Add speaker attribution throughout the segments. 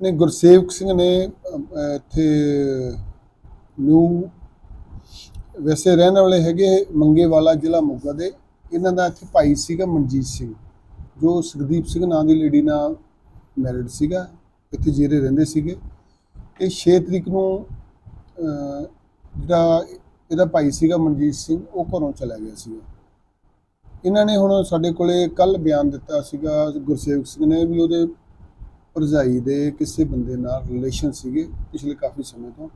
Speaker 1: ਨੇ ਗੁਰਸੇਵਕ ਸਿੰਘ ਨੇ ਇੱਥੇ ਨਿਊ ਵੈਸੇ ਰਹਿਣ ਵਾਲੇ ਹੈਗੇ ਮੰਗੇਵਾਲਾ ਜ਼ਿਲ੍ਹਾ ਮੋਗਾ ਦੇ। ਇਹਨਾਂ ਦਾ ਇੱਥੇ ਭਾਈ ਸੀਗਾ ਮਨਜੀਤ ਸਿੰਘ, ਜੋ ਸੁਖਦੀਪ ਸਿੰਘ ਨਾਂ ਦੀ ਲੇਡੀ ਨਾਲ ਮੈਰਿਡ ਸੀਗਾ, ਇੱਥੇ ਜੀਰੇ ਰਹਿੰਦੇ ਸੀਗੇ। ਇਹ 6 ਤਰੀਕ ਨੂੰ ਜਿਹੜਾ ਇਹਦਾ ਭਾਈ ਸੀਗਾ ਮਨਜੀਤ ਸਿੰਘ, ਉਹ ਘਰੋਂ ਚਲਾ ਗਿਆ ਸੀਗਾ। ਇਹਨਾਂ ਨੇ ਹੁਣ ਸਾਡੇ ਕੋਲੇ ਕੱਲ ਬਿਆਨ ਦਿੱਤਾ ਸੀਗਾ ਗੁਰਸੇਵਕ ਸਿੰਘ ਨੇ ਵੀ ਉਹਦੇ ਭਰਜਾਈ ਦੇ ਕਿਸੇ ਬੰਦੇ ਨਾਲ ਰਿਲੇਸ਼ਨ ਸੀਗੇ ਪਿਛਲੇ ਕਾਫੀ ਸਮੇਂ ਤੋਂ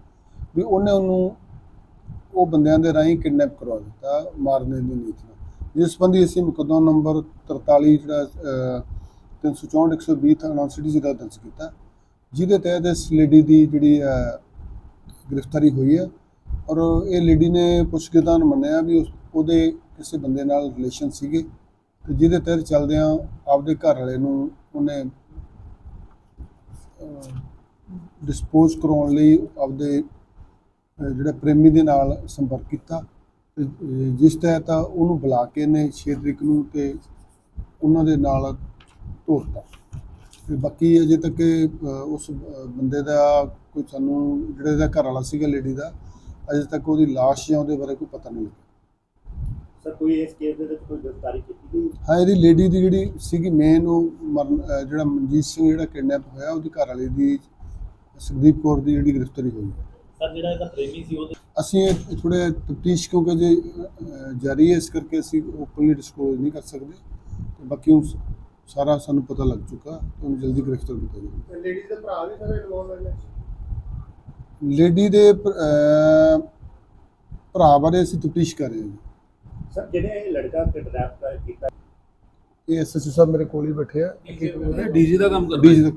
Speaker 1: ਵੀ ਉਹਨੇ ਉਹਨੂੰ ਉਹ ਬੰਦਿਆਂ ਦੇ ਰਾਹੀਂ ਕਿਡਨੈਪ ਕਰਵਾ ਦਿੱਤਾ ਮਾਰਨ ਦੀ ਨੀਤ ਨਾਲ। ਜਿਸ ਸੰਬੰਧੀ ਅਸੀਂ ਮੁਕੱਦਮਾ ਨੰਬਰ 43 ਜਿਹੜਾ ਅਹ, 364 120 ਥਾਣਾ ਸਿਟੀ ਜ਼ਿਲ੍ਹਾ ਦਰਜ ਕੀਤਾ ਜਿਹਦੇ ਤਹਿਤ ਇਸ ਲੇਡੀ ਦੀ ਜਿਹੜੀ ਅਹ, ਗ੍ਰਿਫਤਾਰੀ ਹੋਈ ਹੈ ਔਰ ਇਹ ਲੇਡੀ ਨੇ ਪੁੱਛਗਿੱਛਾਂ ਮੰਨਿਆ ਵੀ ਉਸ ਉਹਦੇ ਕਿਸੇ ਬੰਦੇ ਨਾਲ ਰਿਲੇਸ਼ਨ ਸੀਗੇ ਤੇ ਜਿਹਦੇ ਤਹਿਤ ਚੱਲਦਿਆਂ ਆਪਦੇ ਘਰ ਵਾਲੇ ਨੂੰ ਉਹਨੇ ਡਿਸਪੋਜ਼ ਕਰਾਉਣ ਲਈ ਆਪਦੇ ਜਿਹੜਾ ਪ੍ਰੇਮੀ ਦੇ ਨਾਲ ਸੰਪਰਕ ਕੀਤਾ ਤੇ ਜਿਸ ਤਹਿਤ ਉਹਨੂੰ ਬੁਲਾ ਕੇ ਨੇ 6 ਤਰੀਕ ਨੂੰ ਤੇ ਉਹਨਾਂ ਦੇ ਨਾਲ ਤੋਰਤਾ। ਤੇ ਬਾਕੀ ਅਜੇ ਤੱਕ ਉਸ ਬੰਦੇ ਦਾ ਕੋਈ ਸਾਨੂੰ, ਜਿਹੜੇ ਦਾ ਘਰ ਵਾਲਾ ਸੀਗਾ ਲੇਡੀ ਦਾ, ਅਜੇ ਤੱਕ ਉਹਦੀ ਲਾਸ਼ ਜਾਂ ਉਹਦੇ ਬਾਰੇ ਕੋਈ ਪਤਾ ਨਹੀਂ ਲੱਗਾ
Speaker 2: ਸਰ ਕੋਈ ਇਸ ਕੇਸ ਦੇ ਵਿੱਚ ਕੋਈ ਗ੍ਰਿਫਤਾਰੀ ਕੀਤੀ ਗਈ?
Speaker 1: ਹਾਂ ਇਹਦੀ ਲੇਡੀ ਦੀ ਜਿਹੜੀ ਸੀਗੀ ਮੇਨ ਉਹ ਮਰਨ ਅਹ ਜਿਹੜਾ ਮਨਜੀਤ ਸਿੰਘ ਜਿਹੜਾ ਕਿਡਨੈਪ ਹੋਇਆ ਉਹਦੀ ਘਰ ਵਾਲੀ ਦੀ ਸੁਖਦੀਪ ਕੌਰ ਦੀ ਜਿਹੜੀ ਗ੍ਰਿਫਤਾਰੀ ਹੋਈ।
Speaker 2: ਸਰ ਜਿਹੜਾ ਇਹਦਾ ਪ੍ਰੇਮੀ ਸੀ ਉਹਦੇ
Speaker 1: ਅਸੀਂ ਇਹ ਥੋੜੇ ਤਫਤੀਸ਼ ਕਿਉਂਕਿ ਜੇ ਅਹ, ਜਾਰੀ ਹੈ ਇਸ ਕਰਕੇ ਅਸੀਂ ਓਪਨਲੀ ਡਿਸਕਲੋਜ਼ ਨਹੀਂ ਕਰ ਸਕਦੇ। ਤੇ ਬਾਕੀ ਹੁਣ ਸਾਰਾ ਸਾਨੂੰ ਪਤਾ ਲੱਗ ਚੁੱਕਾ ਤੇ ਉਹਨੂੰ ਜਲਦੀ ਗ੍ਰਿਫਤਾਰ ਕੀਤਾ ਜਾਵੇ।
Speaker 2: ਲੇਡੀਜ਼ ਦੇ ਭਰਾ ਵੀ ਸਰ ਇਨਵੋਲਵ ਨੇ?
Speaker 1: ਲੇਡੀ ਦੇ ਅਹ, ਭਰਾ ਬਾਰੇ ਅਸੀਂ ਤਫਤੀਸ਼ ਕਰ ਰਹੇ ਹਾਂ। ਜੀ।
Speaker 2: ਸਰ ਜਿਹੜੇ ਇਹ ਲੜਕਾ ਕਿਡਨੈਪ ਕੀਤਾ।
Speaker 1: ਇਹ ਐਸਐਸਓ ਸਾਹਿਬ ਮੇਰੇ ਕੋਲ ਹੀ ਬੈਠੇ ਆ।
Speaker 3: ਡੀਜੀ ਦਾ ਕੰਮ ਕਰਦਾ
Speaker 1: ਡੀਜੀ ਦਾ